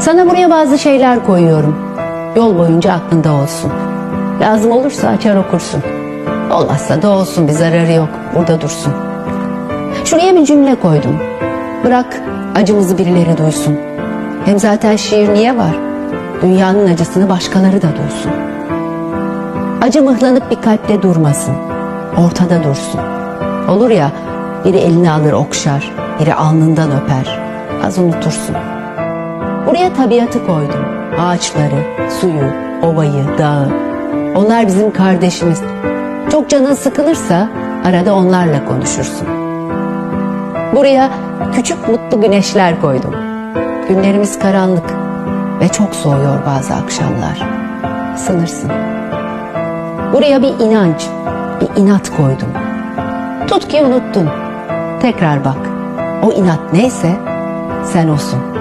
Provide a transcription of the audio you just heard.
Sana buraya bazı şeyler koyuyorum. Yol boyunca aklında olsun. Lazım olursa açar okursun. Olmazsa da olsun bir zararı yok. Burada dursun. Şuraya bir cümle koydum. Bırak acımızı birileri duysun. Hem zaten şiir niye var? Dünyanın acısını başkaları da duysun. Acı mıhlanıp bir kalpte durmasın. Ortada dursun. Olur ya biri elini alır okşar, biri alnından öper. Az unutursun. Buraya tabiatı koydum. Ağaçları, suyu, ovayı, dağı. Onlar bizim kardeşimiz. Çok canın sıkılırsa arada onlarla konuşursun. Buraya küçük mutlu güneşler koydum. Günlerimiz karanlık ve çok soğuyor bazı akşamlar. Sınırsın. Buraya bir inanç, bir inat koydum. Tut ki unuttun. Tekrar bak. O inat neyse sen olsun.